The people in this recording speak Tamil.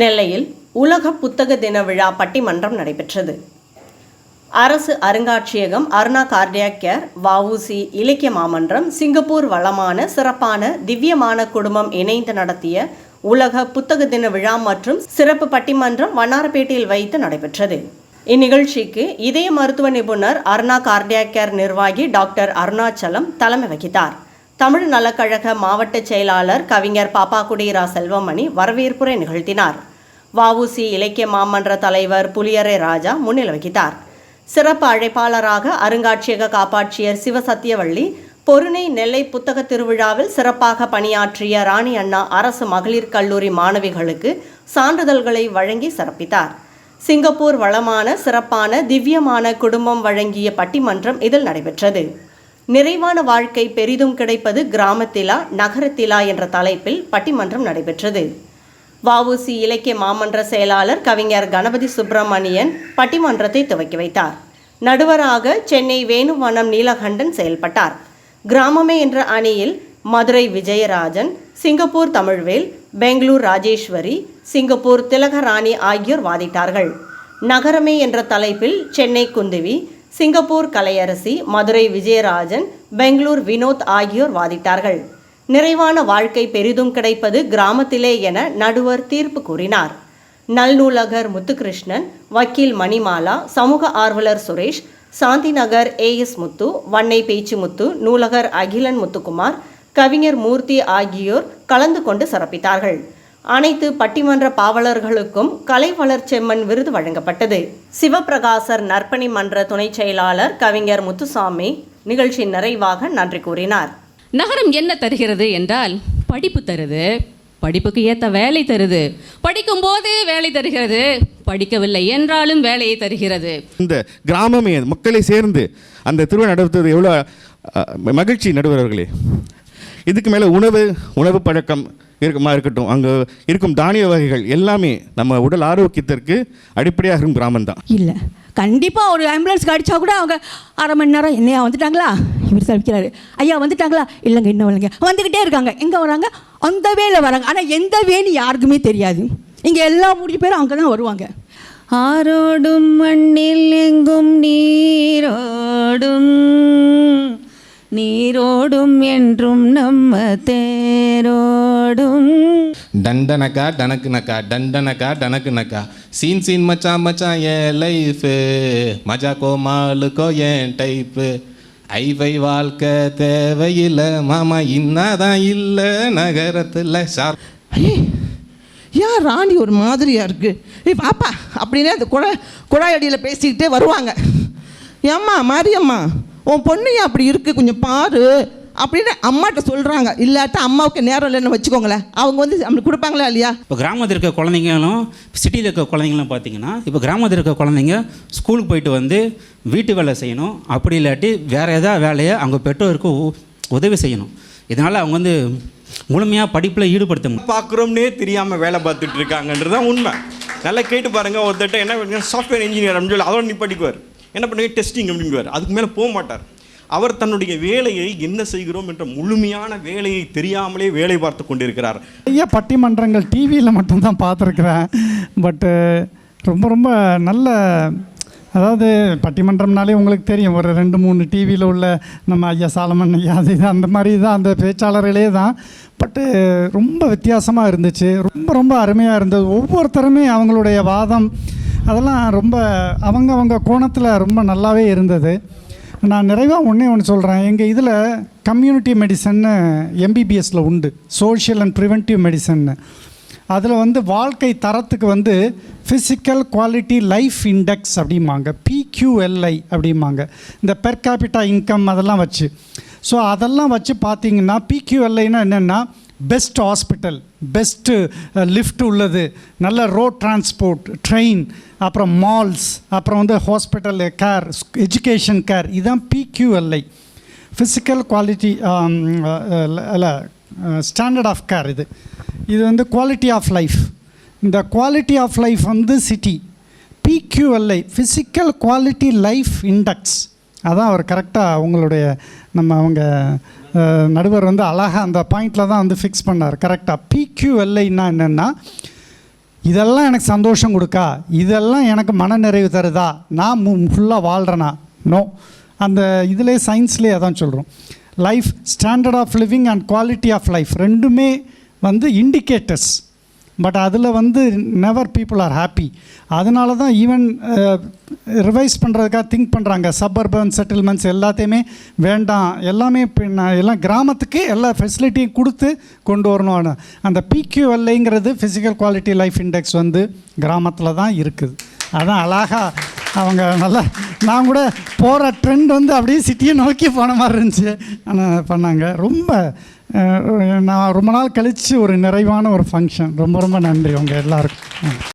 நெல்லையில் உலக புத்தக தின விழா பட்டிமன்றம் நடைபெற்றது. அரசு அருங்காட்சியகம் அருணா கார்டியாக் கேர் வஉசி இலக்கிய மாமன்றம் சிங்கப்பூர் வளமான சிறப்பான திவ்யமான குடும்பம் இணைந்து நடத்திய உலக புத்தக தின விழா மற்றும் சிறப்பு பட்டிமன்றம் வண்ணாரப்பேட்டையில் வைத்து நடைபெற்றது. இந்நிகழ்ச்சிக்கு இதய மருத்துவ நிபுணர் அருணா கார்டியாக் கேர் நிர்வாகி டாக்டர் அருணாச்சலம் தலைமை வகித்தார். தமிழ் நலக்கழக மாவட்ட செயலாளர் கவிஞர் பாப்பாக்குடிரா செல்வமணி வரவேற்புரை நிகழ்த்தினார். வஉசி இலக்கிய மாமன்ற தலைவர் புலியரை ராஜா முன்னிலை வகித்தார். சிறப்பு அழைப்பாளராக அருங்காட்சியக காப்பாட்சியர் சிவசத்தியவள்ளி பொருணை நெல்லை புத்தக திருவிழாவில் சிறப்பாக பணியாற்றிய ராணி அண்ணா அரசு மகளிர் கல்லூரி மாணவிகளுக்கு சான்றிதழ்களை வழங்கி சிறப்பித்தார். சிங்கப்பூர் வளமான சிறப்பான திவ்யமான குடும்பம் வழங்கிய பட்டிமன்றம் இதில் நடைபெற்றது. நிறைவான வாழ்க்கை பெரிதும் கிடைப்பது கிராமத்திலா நகரத்திலா என்ற தலைப்பில் பட்டிமன்றம் நடைபெற்றது. வஉசி இலக்கிய மாமன்ற செயலாளர் கவிஞர் கணபதி சுப்பிரமணியன் பட்டிமன்றத்தை துவக்கி வைத்தார். நடுவராக சென்னை வேணுவனம் நீலகண்டன் செயல்பட்டார். கிராமமே என்ற அணியில் மதுரை விஜயராஜன் சிங்கப்பூர் தமிழ்வேல் பெங்களூர் ராஜேஸ்வரி சிங்கப்பூர் திலகராணி ஆகியோர் வாதிட்டார்கள். நகரமே என்ற தலைப்பில் சென்னை குந்துவி சிங்கப்பூர் கலையரசி மதுரை விஜயராஜன் பெங்களூர் வினோத் ஆகியோர் வாதிட்டார்கள். நிறைவான வாழ்க்கை பெரிதும் கிடைப்பது கிராமத்திலே என நடுவர் தீர்ப்பு கூறினார். நல்நூலகர் முத்துகிருஷ்ணன் வக்கீல் மணிமாலா சமூக ஆர்வலர் சுரேஷ் சாந்திநகர் ஏஎஸ் முத்து வன்னை பேச்சுமுத்து நூலகர் அகிலன் முத்துக்குமார் கவிஞர் மூர்த்தி ஆகியோர் கலந்து கொண்டு சிறப்பித்தார்கள். அனைத்து பட்டிமன்ற பாவலர்களுக்கும் கலை வளர்ச்செம்மன் விருது வழங்கப்பட்டது. சிவபிரகாசர் நற்பணி மன்ற துணைச் செயலாளர் கவிஞர் முத்துசாமி நிகழ்ச்சி நிறைவாக நன்றி கூறினார். நகரம் என்ன தருகிறது என்றால் படிப்பு தருது. படிப்புக்கு ஏற்ற வேலை தருது. படிக்கும்போது வேலை தருகிறது. படிக்கவில்லை என்றாலும் வேலையை தருகிறது. இந்த கிராமமே மக்களை சேர்ந்து அந்த திருவிழா நடத்துவது எவ்வளோ மகிழ்ச்சி நடுவர்களே. இதுக்கு மேலே உணவு உணவு பழக்கம் இருக்குமா இருக்கட்டும் அங்கே இருக்கும் தானிய வகைகள் எல்லாமே நம்ம உடல் ஆரோக்கியத்திற்கு அடிப்படையாக இருக்கும் கிராமம் தான் இல்லை. கண்டிப்பாக ஒரு ஆம்புலன்ஸ்க்கு அடித்தா கூட அவங்க அரை மணி நேரம் என்னையா வந்துட்டாங்களா? இவர் சமைக்கிறாரு ஐயா வந்துட்டாங்களா? இல்லைங்க இன்னும் இல்லைங்க. வந்துக்கிட்டே இருக்காங்க. எங்கே வராங்க? அந்த வேல வராங்க. ஆனால் எந்த வேன்னு யாருக்குமே தெரியாது. இங்கே எல்லா முடிஞ்ச பேரும் அங்கே தான் வருவாங்க. ஆரோடும் மண்ணில் எங்கும் நீரோடும் நீரோடும் என்றும் நம்ம தேரோடும். டண்டனக்கா டனக்குனக்கா டண்டனக்கா டனக்குனக்கா சீன் சீன் மச்சான் மச்சான் என் லைஃபு மஜா கோமாலுக்கோ என் டைப்பு ஐவை வாழ்க்கை தேவையில்லை மாமா இன்னாதான் இல்லை நகரத்தில் சார். ஏன் ராணி ஒரு மாதிரியா இருக்கு? ஏய் பாப்பா அப்படின்னே அந்த குழா குழாய் அடியில் பேசிக்கிட்டே வருவாங்க. ஏம்மா மாரியம்மா உன் பொண்ணு ஏன் அப்படி இருக்கு? கொஞ்சம் பாரு. அப்படின்னு அம்மாட்ட சொல்கிறாங்க இல்லாட்டா அம்மாவுக்கு நேரம் இல்லைன்னு வச்சுக்கோங்களேன். அவங்க வந்து நம்மளுக்கு கொடுப்பாங்களா இல்லையா? இப்போ கிராமத்தில் இருக்க குழந்தைங்களும் சிட்டியில் இருக்க குழந்தைங்களும் பார்த்தீங்கன்னா இப்போ கிராமத்தில் இருக்க குழந்தைங்க ஸ்கூலுக்கு போயிட்டு வந்து வீட்டு வேலை செய்யணும். அப்படி இல்லாட்டி வேறு ஏதாவது வேலையை அவங்க பெற்றோருக்கு உ- உதவி செய்யணும். இதனால் அவங்க வந்து முழுமையாக படிப்பில் ஈடுபடுத்த முடியும். பார்க்குறோம்னே தெரியாமல் வேலை பார்த்துட்டு இருக்காங்கன்றது தான் உண்மை. நல்லா கேட்டு பாருங்க ஒருத்தட்ட என்ன பண்ணுங்க சாஃப்ட்வேர் இன்ஜினியர் அப்படின்னு சொல்லி அதோட நிப்பாட்டிக்குவார் என்ன பண்ணுங்க? டெஸ்டிங் அப்படிங்குவார். அதுக்கு மேலே போக மாட்டார். அவர் தன்னுடைய வேலையை என்ன செய்கிறோம் என்ற முழுமையான வேலையை தெரியாமலே வேலை பார்த்து கொண்டிருக்கிறார். நிறைய பட்டிமன்றங்கள் டிவியில் மட்டும்தான் பார்த்துருக்குறேன். பட்டு uh, ரொம்ப ரொம்ப நல்ல அதாவது பட்டிமன்றம்னாலே உங்களுக்கு தெரியும். ஒரு ரெண்டு மூணு டிவியில் உள்ள நம்ம ஐயா சாலமன் ஐயா அது இது அந்த மாதிரி தான் அந்த பேச்சாளர்களே தான். பட்டு uh, ரொம்ப வித்தியாசமாக இருந்துச்சு. ரொம்ப ரொம்ப அருமையாக இருந்தது. ஒவ்வொருத்தருமே அவங்களுடைய வாதம் அதெல்லாம் ரொம்ப அவங்க அவங்க கோணத்தில் ரொம்ப நல்லாவே இருந்தது. நான் நிறைவாக ஒன்றே ஒன்று சொல்கிறேன் எங்கள் இதில் கம்யூனிட்டி மெடிசன்னு எம்பிபிஎஸ்சில் உண்டு. சோஷியல் அண்ட் ப்ரிவென்டிவ் மெடிசன்னு அதில் வந்து வாழ்க்கை தரத்துக்கு வந்து ஃபிசிக்கல் குவாலிட்டி லைஃப் இண்டெக்ஸ் அப்படிம்பாங்க. பிக்யூஎல்ஐ அப்படிம்பாங்க. இந்த பெர் கேபிட்டா இன்கம் அதெல்லாம் வச்சு. ஸோ அதெல்லாம் வச்சு பார்த்தீங்கன்னா பிக்யூஎல்ஐனா என்னென்னா பெஸ்ட் ஹாஸ்பிட்டல் பெஸ்ட்டு லிஃப்ட் உள்ளது. நல்ல ரோட் டிரான்ஸ்போர்ட் ட்ரெயின் அப்புறம் மால்ஸ் அப்புறம் வந்து ஹாஸ்பிட்டல் கேர் எஜுகேஷன் கேர் இதுதான் பிக்யூஎல்ஐ ஃபிசிக்கல் குவாலிட்டி இல்லை ஸ்டாண்டர்ட் ஆஃப் கேர் இது. இது வந்து குவாலிட்டி ஆஃப் லைஃப் இந்த குவாலிட்டி ஆஃப் லைஃப் வந்து city PQLI physical quality life index அதான் அவர் கரெக்டாக அவங்களுடைய நம்ம அவங்க நடுவர் வந்து அழகாக அந்த பாயிண்டில் தான் வந்து ஃபிக்ஸ் பண்ணார். கரெக்டாக பிக்யூஎல்ஐன்னா என்னென்னா இதெல்லாம் எனக்கு சந்தோஷம் கொடுக்கா? இதெல்லாம் எனக்கு மனநிறைவு தருதா? நான் ஃபுல்லாக வாழ்கிறேனா நோ அந்த இதிலே சயின்ஸ்லேயே அதான் சொல்கிறோம் life standard of living and quality of life ரெண்டுமே வந்து இண்டிகேட்டர்ஸ் பட் அதில் வந்து நெவர் பீப்புள் ஆர் ஹாப்பி அதனால தான் ஈவன் ரிவைஸ் பண்ணுறதுக்காக திங்க் பண்ணுறாங்க சப்பர்பன் செட்டில்மெண்ட்ஸ் எல்லாத்தையுமே வேண்டாம். எல்லாமே பின்ன எல்லாம் கிராமத்துக்கு எல்லா ஃபெசிலிட்டியும் கொடுத்து கொண்டு வரணும். அந்த பிக்யூஎல்ஐங்கிறது ஃபிசிக்கல் குவாலிட்டி லைஃப் இண்டெக்ஸ் வந்து கிராமத்தில் தான் இருக்குது. அதான் அழகாக அவங்க நல்லா நான் கூட போகிற ட்ரெண்ட் வந்து அப்படியே சிட்டியை நோக்கி போன மாதிரி இருந்துச்சு. ஆனால் பண்ணாங்க. ரொம்ப நான் ரொம்ப நாள் கழித்து ஒரு நிறைவான ஒரு ஃபங்க்ஷன் ரொம்ப ரொம்ப நன்றி உங்கள் எல்லாருக்கும்.